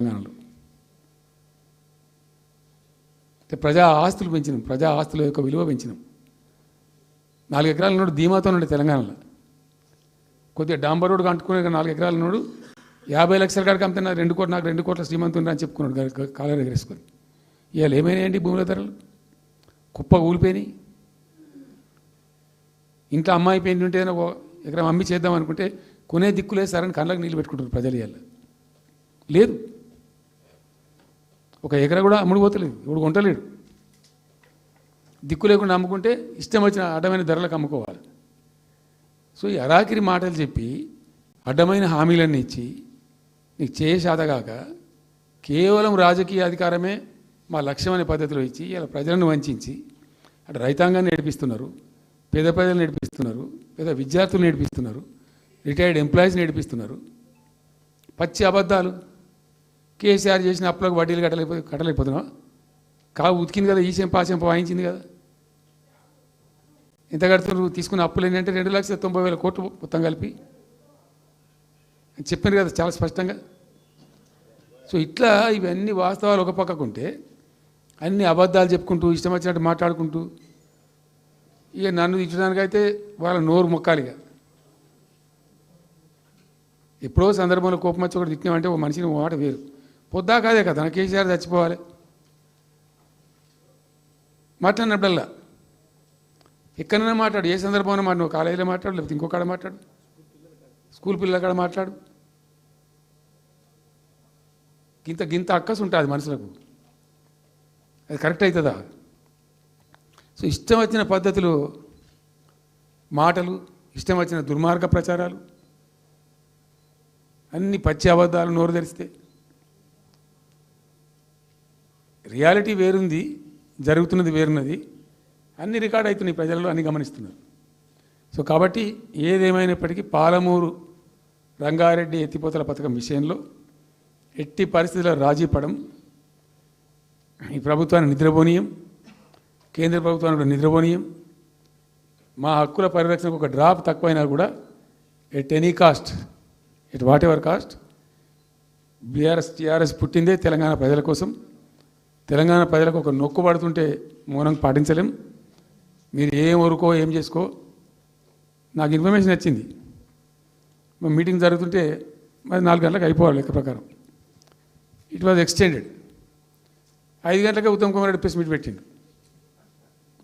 తెలంగాణలో అంటే ప్రజా ఆస్తులు పెంచినాం ప్రజా ఆస్తుల యొక్క విలువ పెంచినాం. నాలుగు ఎకరాల నోడు ధీమాతో నుండి తెలంగాణలో. కొద్దిగా డాంబర్ రోడ్డు అంటుకునే నాలుగు ఎకరాల నోడు యాభై లక్షల కాడికి అమ్మితే నాకు రెండు కోట్ల నాకు రెండు కోట్ల శ్రీమంతుని అని చెప్పుకున్నాడు గా- గా- కాలర్ ఎగరేసుకొని ఇవాళ ఏమైనాయండి భూముల ధరలు? కుప్ప ఊలిపోయినాయి ఇంట్లో అమ్మాయి పెయింట్ ఉంటే ఏదైనా ఓ ఎకరం అమ్మి చేద్దాం అనుకుంటే కొనే దిక్కులే సరని కళ్ళకి నీళ్ళు పెట్టుకుంటారు ప్రజలు ఇవాళ. లేదు. ఒక ఎకరా కూడా అమ్ముడు పోతలేదు ఇప్పుడు కొంటలేడు. దిక్కు లేకుండా అమ్ముకుంటే ఇష్టం వచ్చిన అడ్డమైన ధరలకు అమ్ముకోవాలి. సో ఈ అరాకిరి మాటలు చెప్పి అడ్డమైన హామీలన్నీ ఇచ్చి నీకు చేసాదగాక కేవలం రాజకీయ అధికారమే మా లక్ష్యం అనే పద్ధతిలో ఇచ్చి ఇలా ప్రజలను వంచి అటు రైతాంగాన్ని నేర్పిస్తున్నారు పేద ప్రజలు నేర్పిస్తున్నారు పేద విద్యార్థులు నేర్పిస్తున్నారు రిటైర్డ్ ఎంప్లాయీస్ నేర్పిస్తున్నారు. పచ్చి అబద్ధాలు. కేసీఆర్ చేసిన అప్పులకు వడ్డీలు కట్టలేకపోతే కట్టలేకపోతున్నాం కావు ఉతికింది కదా ఈ చెంప ఆ చెంప వాయించింది కదా. ఎంత కడుతున్నారు? తీసుకున్న అప్పులు ఏంటంటే రెండు లక్షల తొంభై వేల కోట్లు మొత్తం కలిపి. చెప్పాను కదా చాలా స్పష్టంగా. సో ఇట్లా ఇవన్నీ వాస్తవాలు ఒక పక్కకు ఉంటే అన్ని అబద్ధాలు చెప్పుకుంటూ ఇష్టం వచ్చినట్టు మాట్లాడుకుంటూ ఇక నన్ను ఇచ్చడానికైతే వాళ్ళ నోరు మొక్కాలిగా ఎప్పుడో సందర్భంలో కోపం వచ్చి ఒకటి తిట్టినామంటే ఒక మనిషిని మాట వేరు. పొద్దా కాదే కదా కేసీఆర్ చచ్చిపోవాలి. మాట్లాడినప్పుడల్లా ఎక్కడైనా మాట్లాడు ఏ సందర్భంలో మాట నువ్వు కాలేజీలో మాట్లాడు లేకపోతే ఇంకో మాట్లాడు. స్కూల్ పిల్లల కాడ మాట్లాడు. గింత గింత అక్కసు ఉంటుంది మనుషులకు. అది కరెక్ట్ అవుతుందా? సో ఇష్టం వచ్చిన పద్ధతులు మాటలు ఇష్టం వచ్చిన దుర్మార్గ ప్రచారాలు అన్ని పచ్చి అబద్ధాలు నోరు తెరిస్తే రియాలిటీ వేరుంది జరుగుతున్నది వేరున్నది అన్ని రికార్డ్ అవుతున్నాయి ప్రజలలో అన్ని గమనిస్తున్నారు. సో కాబట్టి ఏదేమైనప్పటికీ పాలమూరు రంగారెడ్డి ఎత్తిపోతల పథకం విషయంలో ఎట్టి పరిస్థితుల్లో రాజీ పడం ఈ ప్రభుత్వాన్ని నిద్రపోనీయం కేంద్ర ప్రభుత్వాన్ని కూడా నిద్రపోనీయం. మా హక్కుల పరిరక్షణకు ఒక డ్రాప్ తక్కువైనా కూడా at any cost at whatever cost BRS TRS పుట్టిందే తెలంగాణ ప్రజల కోసం. తెలంగాణ ప్రజలకు ఒక నొక్కు పడుతుంటే మౌనం పాటించలేం. మీరు ఏం ఊరుకో ఏం చేసుకో నాకు ఇన్ఫర్మేషన్ వచ్చింది మా మీటింగ్ జరుగుతుంటే మరి నాలుగు గంటలకు అయిపోవాలి లెక్క ప్రకారం. ఇట్ వాజ్ ఎక్స్టెండెడ్ ఐదు గంటలకే ఉత్తమ్ కుమార్ రెడ్డి ప్రెస్ మీట్ పెట్టిండు.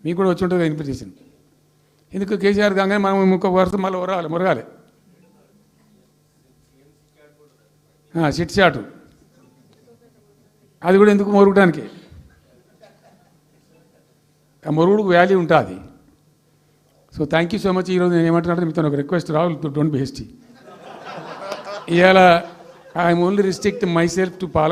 మీకు కూడా వచ్చి ఉంటుంది ఇన్విటేషన్. ఎందుకు కేసీఆర్ కాగానే మనం ఇంకొక వరుస మళ్ళీ ఉరగాలి మురగాలి చిట్ చాటు. అది కూడా ఎందుకు మొరగడానికి? మొరుగుడుకు వాల్యూ ఉంటుంది. So thank you so much ఈరోజు నేను ఏమంటున్నాను మీతో ఒక request Rahul don't be hasty ఇవాళ I'm only restrict myself to పాల